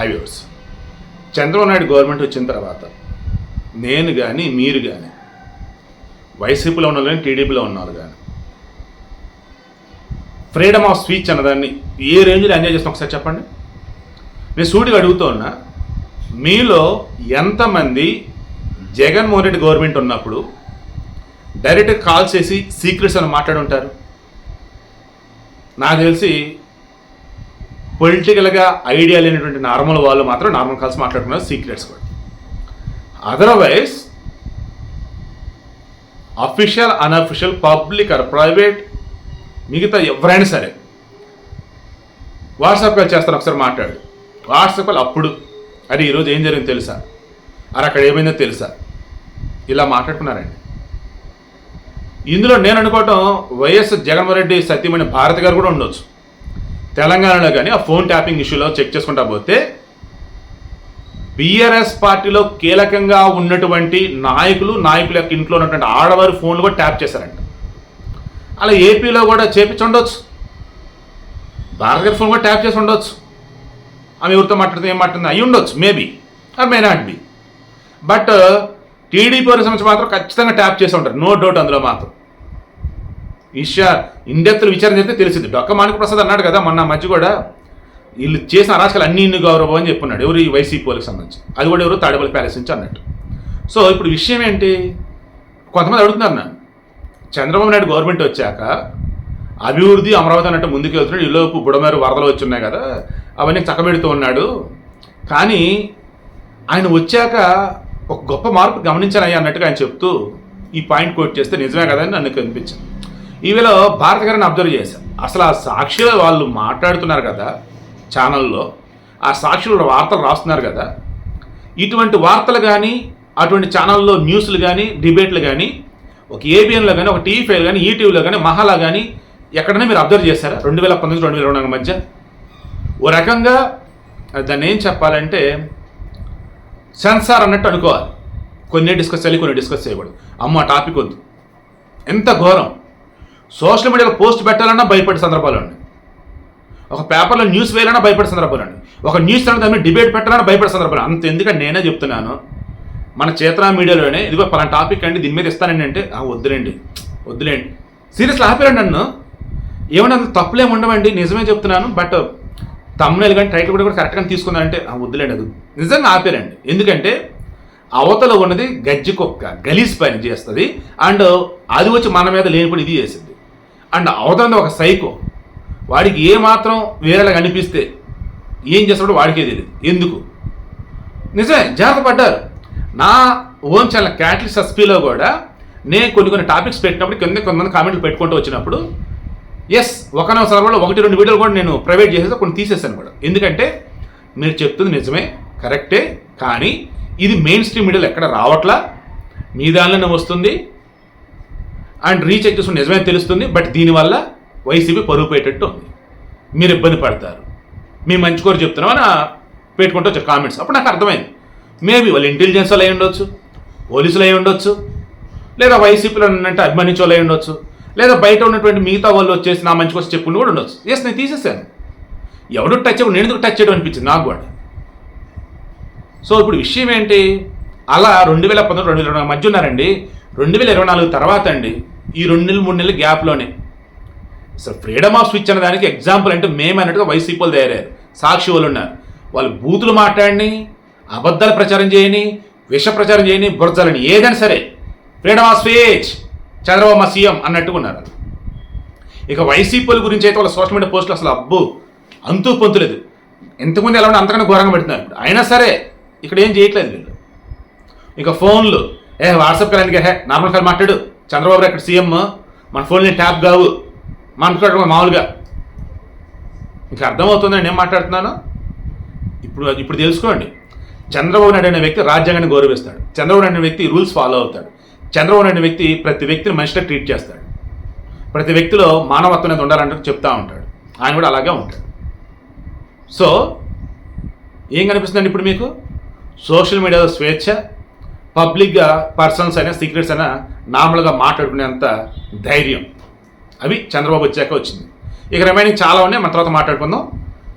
Highways. Chandrababu Naidu government వచ్చిన తర్వాత నేను కానీ మీరు కానీ వైసీపీలో ఉన్నారు కానీ టీడీపీలో ఉన్నారు కానీ ఫ్రీడమ్ ఆఫ్ స్పీచ్ అన్నదాన్ని ఏ రేంజ్లో ఎంజాయ్ చేస్తాం ఒకసారి చెప్పండి? నేను సూటిగా అడుగుతూ ఉన్నా మీలో ఎంతమంది జగన్మోహన్ రెడ్డి గవర్నమెంట్ ఉన్నప్పుడు డైరెక్ట్గా కాల్ చేసి సీక్రెట్స్ అని మాట్లాడి ఉంటారు నాకు తెలిసి పొలిటికల్గా ఐడియా లేనటువంటి నార్మల్ వాళ్ళు మాత్రం నార్మల్ కాల్స్ మాట్లాడుకున్నారు సీక్రెట్స్ కూడా. Otherwise official unofficial public or private మిగతా ఎవరైనా సరే వాట్సాప్ కాల్ చేస్తాను ఒకసారి మాట్లాడు. వాట్సాప్ కాల్ అప్పుడు అరే ఈరోజు ఏం జరిగింది తెలుసా? అరే అక్కడ ఏమైందో తెలుసా? ఇలా మాట్లాడుకున్నారండి. ఇందులో నేను అనుకోవటం వైఎస్ జగన్మోహన్ రెడ్డి సత్యమణి భారతి గారు కూడా ఉండొచ్చు. తెలంగాణలో కానీ ఆ ఫోన్ ట్యాపింగ్ ఇష్యూలో చెక్ చేసుకుంటా పోతే బీఆర్ఎస్ పార్టీలో కీలకంగా ఉన్నటువంటి నాయకులు నాయకుల యొక్క ఇంట్లో ఉన్నటువంటి ఆడవారి ఫోన్లు కూడా ట్యాప్ చేశారంట. అలా ఏపీలో కూడా చేపించి ఉండొచ్చు. గారి ఫోన్ కూడా ట్యాప్ చేసి ఉండొచ్చు. ఆమె ఎవరితో మాట్లాడుతుంది ఏం మాట్లాడుతుంది అయి ఉండొచ్చు maybe or may not be but TDP వారి సంబంధించి మాత్రం ఖచ్చితంగా ట్యాప్ చేసి ఉంటారు. నో డౌట్ అందులో మాత్రం. ఈషా ఇండెప్త్ విచారణ చేస్తే తెలిసింది. డొక్క మాణిక ప్రసాద్ అన్నాడు కదా మొన్న మధ్య కూడా వీళ్ళు చేసిన అరాచకాలు అన్ని ఇన్ని గౌరవం అని చెప్పున్నాడు. ఎవరు ఈ వైసీపీ వాళ్ళకి సంబంధించి? అది కూడా ఎవరు తాడేపల్లి ప్యాలెస్ నుంచి అన్నట్టు. సో ఇప్పుడు విషయం ఏంటి? కొంతమంది అడుగుతున్నారు నన్ను. చంద్రబాబు నాయుడు గవర్నమెంట్ వచ్చాక అభివృద్ధి అమరావతి అన్నట్టు ముందుకు వెళ్తున్నాడు. ఈలోపు బుడమేరు వరదలు వచ్చి ఉన్నాయి కదా అవన్నీ చక్కబెడుతూ ఉన్నాడు. కానీ ఆయన వచ్చాక ఒక గొప్ప మార్పు గమనించానయ్యా అన్నట్టుగా ఆయన చెప్తూ ఈ పాయింట్ కోట్ చేస్తే నిజమే కదా అని నన్ను కనిపించింది. ఈవేళ భారత గారిని అబ్జర్వ్ చేశాను అసలు ఆ సాక్షిలో వాళ్ళు మాట్లాడుతున్నారు కదా ఛానల్లో ఆ సాక్షులు వార్తలు రాస్తున్నారు కదా ఇటువంటి వార్తలు కానీ అటువంటి ఛానల్లో న్యూస్లు కానీ డిబేట్లు కానీ ఒక ఏబిఎన్లో కానీ ఒక టీవీ ఫైవ్ కానీ ఈటీవీలో కానీ మహాలా కానీ ఎక్కడైనా మీరు అబ్జర్వ్ చేశారా? రెండు వేల పంతొమ్మిది రెండు వేల ఇరవై నాలుగు మధ్య? ఓ రకంగా దాన్ని ఏం చెప్పాలంటే సెన్సార్ అన్నట్టు అనుకోవాలి. కొన్ని డిస్కస్ చేయాలి కొన్ని డిస్కస్ చేయకూడదు. అమ్మ టాపిక్ వద్దు. ఎంత ఘోరం. సోషల్ మీడియాలో పోస్ట్ పెట్టాలన్నా భయపడే సందర్భాలు ఉన్నాయి ఒక పేపర్లో న్యూస్ వేయాలన్నా భయపడే సందర్భాలు అండి. ఒక న్యూస్ ఛానల్ దాని డిబేట్ పెట్టాలన్నా భయపడే సందర్భాలు అంత ఎందుకంటే నేనే చెప్తున్నాను. మన చేతనా మీడియాలోనే ఇదిగో పలానా టాపిక్ అండి దీని మీద ఇస్తానండి అంటే వద్దులేండి. వద్దులేండి. సీరియస్లీ ఆపారండి నన్ను? ఏమన్నా తప్పులేమి ఉండవండి? నిజమే చెప్తున్నాను బట్ తమ్ముళ్ళు కానీ టైటిల్ కూడా కరెక్ట్గా తీసుకున్నారంటే "ఆ, వద్దులేండి అది. నిజంగా ఆపారండి. ఎందుకంటే అవతల ఉన్నది గజ్జి కుక్క గలీజ్ పని చేస్తుంది. అండ్ అది వచ్చి మన మీద లేనిపోయి ఇది చేసింది. అండ్ అవతంది ఒక సైకో. వాడికి ఏ మాత్రం వేరేలాగా అనిపిస్తే ఏం చేస్తాడో వాడికే తెలియదు ఎందుకు? నిజమే జాగ్రత్త పడ్డారు. నా ఓన్ ఛానల్ క్యాటిల్ సస్పీలో కూడా నేను కొన్ని కొన్ని టాపిక్స్ పెట్టినప్పుడు కింద కొంతమంది కామెంట్లు పెట్టుకుంటూ వచ్చినప్పుడు ఎస్ ఒకనొక సందర్భంలో ఒకటి రెండు వీడియోలు కూడా నేను ప్రైవేట్ చేసేసి కొన్ని తీసేసాను కూడా ఎందుకంటే మీరు చెప్తుంది నిజమే కరెక్టే కానీ ఇది మెయిన్ స్ట్రీమ్ మీడియాలో ఎక్కడ రావట్లా? మీ దానిలోనే వస్తుంది. అండ్ రీచ్ ఎక్కేసి నిజమే తెలుస్తుంది బట్ దీనివల్ల వైసీపీ పరుగు పెట్టేట్టు ఉంది. మీరు ఇబ్బంది పడతారు. మీ మంచి కూర చెప్తున్నాం అని పెట్టుకుంటూ వచ్చారు కామెంట్స్ అప్పుడు నాకు అర్థమైంది. మేబీ వాళ్ళు ఇంటెలిజెన్స్ వాళ్ళు అయి ఉండొచ్చు పోలీసులు అయి ఉండొచ్చు లేదా వైసీపీలో ఉన్నట్టు అభిమానించే వాళ్ళు అయి ఉండొచ్చు లేదా బయట ఉన్నటువంటి మిగతా వాళ్ళు వచ్చేసి నా మంచి కోసం చెప్పుకుని కూడా ఉండొచ్చు. ఎస్ నేను తీసేసాను. ఎవడు టచ్ చేయడం నేను ఎందుకు టచ్ చేయడం అనిపించింది నాకు కూడా. సో ఇప్పుడు విషయం ఏంటి? అలా రెండు వేల పంతొమ్మిది రెండు వేల మధ్య ఉన్నారండి. రెండు వేల ఇరవై నాలుగు తర్వాత అండి ఈ రెండు నెలలు మూడు నెలల గ్యాప్లోనే అసలు ఫ్రీడమ్ ఆఫ్ స్పీచ్ అనే దానికి ఎగ్జాంపుల్ అంటే మేము అన్నట్టుగా వైసీపీ వాళ్ళు తయారయ్యారు. సాక్షి వాళ్ళు ఉన్నారు. వాళ్ళు బూతులు మాట్లాడిని అబద్ధాలు ప్రచారం చేయని విష ప్రచారం చేయని బురజలని ఏదైనా సరే freedom of speech Chandrababu CM అన్నట్టుగా ఉన్నారు. ఇక వైసీపీల గురించి అయితే వాళ్ళ సోషల్ మీడియా పోస్టులు అసలు అబ్బు అంతూ పొంతులేదు ఎంతమంది ఎలా ఉంటే అంతకన్నా ఘోరంగా పెడుతున్నారు అయినా సరే ఇక్కడ ఏం చేయట్లేదు వీళ్ళు. ఇక ఫోన్లు ఏ వాట్సాప్ కరెంట్గా హే నార్మల్ కాల్ మాట్లాడు. చంద్రబాబు ఇక్కడ సీఎం? మన ఫోన్లు ట్యాప్ కావు. మాట్లాడడం మామూలుగా. ఇంకా అర్థమవుతుందని నేను మాట్లాడుతున్నాను? ఇప్పుడు ఇప్పుడు తెలుసుకోండి. చంద్రబాబు నాయుడు అనే వ్యక్తి రాజ్యాంగాన్ని గౌరవిస్తాడు. చంద్రబాబు నాయుడు అనే వ్యక్తి రూల్స్ ఫాలో అవుతాడు. చంద్రబాబు నాయుడు అనే వ్యక్తి ప్రతి వ్యక్తిని మనిషిగా ట్రీట్ చేస్తాడు. ప్రతి వ్యక్తిలో మానవత్వం అనేది ఉండాలంటే చెప్తా ఉంటాడు. ఆయన కూడా అలాగే ఉంటాడు. సో ఏం కనిపిస్తుందండి ఇప్పుడు మీకు? సోషల్ మీడియాలో స్వేచ్ఛ పబ్లిక్గా పర్సన్స్ అయినా సీక్రెట్స్ అయినా నార్మల్గా మాట్లాడుకునేంత ధైర్యం. అవి చంద్రబాబు వచ్చాక వచ్చింది. ఇక రిమైనింగ్ చాలా ఉన్నాయి మన తర్వాత మాట్లాడుకుందాం.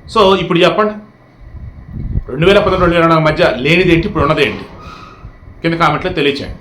సో ఇప్పుడు చెప్పండి. రెండు వేల పదకొండు రెండు వేల నాలుగు మధ్య లేనిదేంటి ఇప్పుడు ఉన్నదేంటి కింద కామెంట్లో తెలియచేయండి.